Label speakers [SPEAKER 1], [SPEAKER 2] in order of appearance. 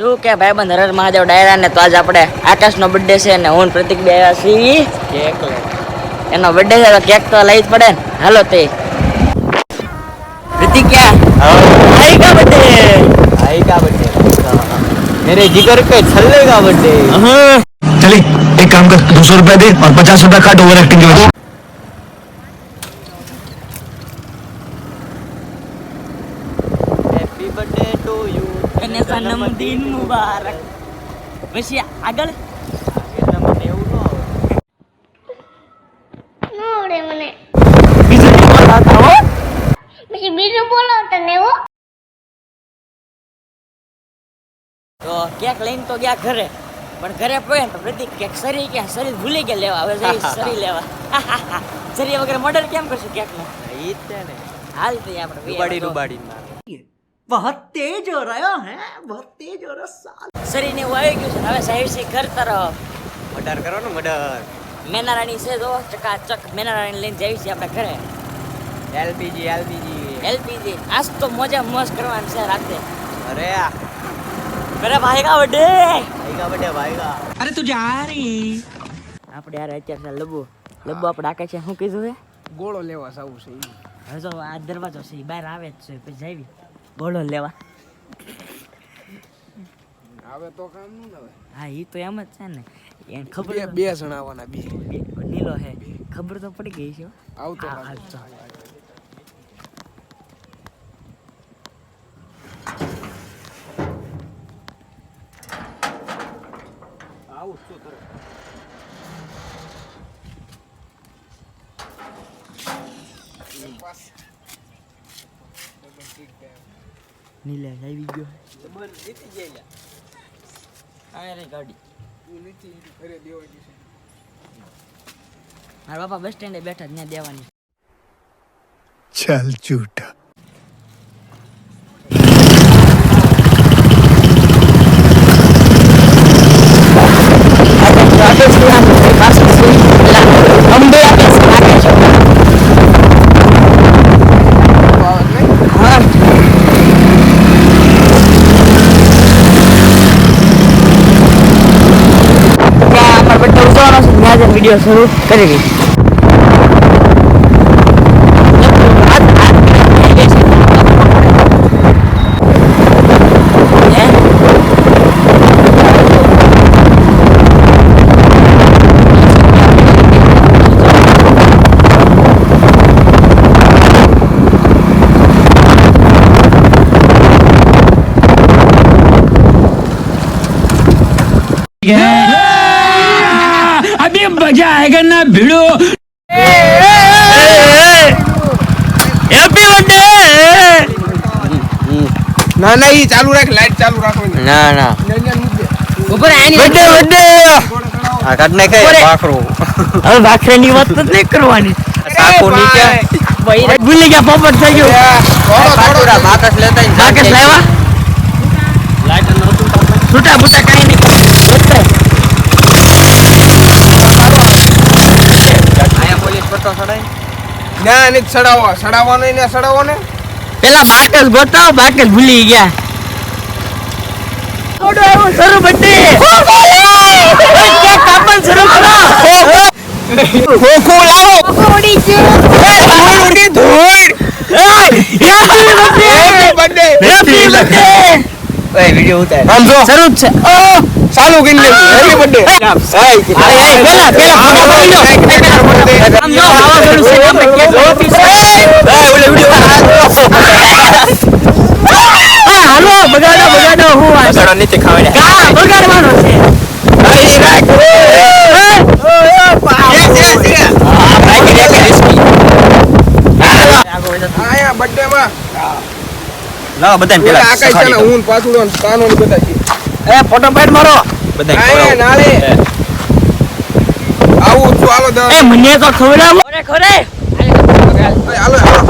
[SPEAKER 1] શું કે ભાઈબંધ હરર મહાદેવ ડાયરા ને તો આજે આપણે આકાશનો બર્થડે છે ને હું ને પ્રતિક બે આવ્યા છીએ
[SPEAKER 2] કેક લે
[SPEAKER 1] એનો બર્થડે છે તો કેક તો લઈ જ પડે ને હાલો તે પ્રતિક ક્યાં આઈ કા બર્થડે
[SPEAKER 2] भाई का बर्थडे मेरे जिगर पे छल्ले का बर्थडे
[SPEAKER 3] चलिए एक काम कर दो सौ रुपया दे और पचास रुपया काट ओवर एक्टिंग के
[SPEAKER 1] અને જન્મદિન મુબારક. પછી આગળ? બીજું
[SPEAKER 4] બોલો તને હો.
[SPEAKER 1] તો કેક લઈને તો ગયા ઘરે. પણ ઘરે પડે તો પ્રતિક કેક સરી ક્યાં સરી ભૂલી ગયા લેવા. હવે જઈ સરી લેવા. સરી વગર મર્ડર કેમ કરશું કેકનું.
[SPEAKER 2] बहुत तेज हो रहे
[SPEAKER 1] हो हैं बहुत
[SPEAKER 2] तेज हो रहा
[SPEAKER 1] साल। શરીરને એવું આવી ગયું છે હવે સાહેબ છે ઘર તરફ.
[SPEAKER 2] મર્ડર કરો ને મર્ડર.
[SPEAKER 1] મેનારાણી છે જો ચકાચક મેનારાણી લઈને જઈ છે આપણે ઘરે.
[SPEAKER 2] LPG LPG.
[SPEAKER 1] એલપીજી. આજ તો મજા મસ્ત કરવાની છે રાતે.
[SPEAKER 2] અરે આ.
[SPEAKER 1] અરે ભાઈ કા બર્થડે
[SPEAKER 2] ભાઈ કા બર્થડે ભાઈ કા અરે તું જા રે.
[SPEAKER 1] આપણે યાર અત્યારે છે લબુ. લબુ આપણે આકે છે. શું કીધું છે?
[SPEAKER 5] ગોળો લેવા જાવું છે
[SPEAKER 1] હજો આ દરવાજો છે બહાર આવે જ છે પછી જાવી. ગોળો લેવા.
[SPEAKER 5] આવે તો કામનું આવે
[SPEAKER 1] હા એ તો એમ જ છે ને. એને ખબર
[SPEAKER 5] બે
[SPEAKER 1] જણાવવાના
[SPEAKER 5] બે.
[SPEAKER 1] નીલો હે. ખબર તો પડી ગઈ છે.
[SPEAKER 5] આવતો
[SPEAKER 1] હા,
[SPEAKER 5] લાગે.
[SPEAKER 1] હા, ચાલ.
[SPEAKER 5] આવું જ આવી ગયો
[SPEAKER 1] નીલે જીતી ગયા આ રે ગાડી
[SPEAKER 5] તું નીચે ઈ ઘરે દેવાની છે
[SPEAKER 1] મારા બાપા બસ સ્ટેન્ડે બેઠા ત્યાં દેવાની
[SPEAKER 3] चल झूठा
[SPEAKER 1] વીડિયો શરૂ કરી દઈશ.
[SPEAKER 6] मजा आएगा ना भिड़ो
[SPEAKER 1] હેપી બર્થડે
[SPEAKER 5] ના ના ઈ ચાલુ રાખ લાઈટ ચાલુ રાખવાની
[SPEAKER 2] ના ના
[SPEAKER 5] અહીંયા મૂક દે.
[SPEAKER 1] ઉપર આની
[SPEAKER 2] બર્થડે બર્થડે આ કાઢ નાખે
[SPEAKER 1] બરે.
[SPEAKER 2] બાકરો
[SPEAKER 1] હવે ભાખરાની વાત તો નહીં કરવાની
[SPEAKER 2] સાકો નીચે
[SPEAKER 1] ભાઈ ભૂલી ગયા પોપટ થઈ ગયું
[SPEAKER 5] થોડો થોડો
[SPEAKER 2] પાટુરા બાકસ લેતા ને
[SPEAKER 1] બાકસ લાવ્યા
[SPEAKER 2] લાઈટ નહોતું
[SPEAKER 1] છૂટા બૂટા કાંઈ નહીં
[SPEAKER 2] આયા પોલીસ
[SPEAKER 5] ના નહીં સડાવો સડાવવાનો ય ને સડાવો ને?
[SPEAKER 1] પેલા બાટલ ગોતાવ બાટલ ભૂલી ગયા. થોડું એવું શરૂ બર્થડે કેક કાપણ શરૂ કરો?
[SPEAKER 5] ખોખો લાવો.
[SPEAKER 1] ઉડી ગયું.
[SPEAKER 5] ધૂળ ઉડી ધૂળ.
[SPEAKER 1] Happy birthday.
[SPEAKER 5] Birthday.
[SPEAKER 1] Happy birthday.
[SPEAKER 2] ઓય વિડિયો ઉતાર.
[SPEAKER 5] આમ જો.
[SPEAKER 1] શરૂ જ છે.
[SPEAKER 5] ચાલુ કરી લે હેપી બર્થડે.
[SPEAKER 1] પેલા પેલા ફોટો પડી લો આમ જો વાવાઝોડું છે આપણે કેક કાપી છે હા હાલો બગાડો બગાડો
[SPEAKER 2] સડો નીચે ખાવડે
[SPEAKER 1] કા બગાડવાનો છે.
[SPEAKER 5] બર્થડે માં
[SPEAKER 2] લાવો બધાને પેલા
[SPEAKER 5] આકાશ છે ને
[SPEAKER 2] સખાડી દો.
[SPEAKER 5] હું પાછું કાનો ને બધા
[SPEAKER 1] એ ફોટો પાડ મારો.
[SPEAKER 2] બધાને.
[SPEAKER 5] નાળે આવું દસ
[SPEAKER 1] એ મને તો ખવડાવો. અરે ખરે.
[SPEAKER 5] હાલો હાલો.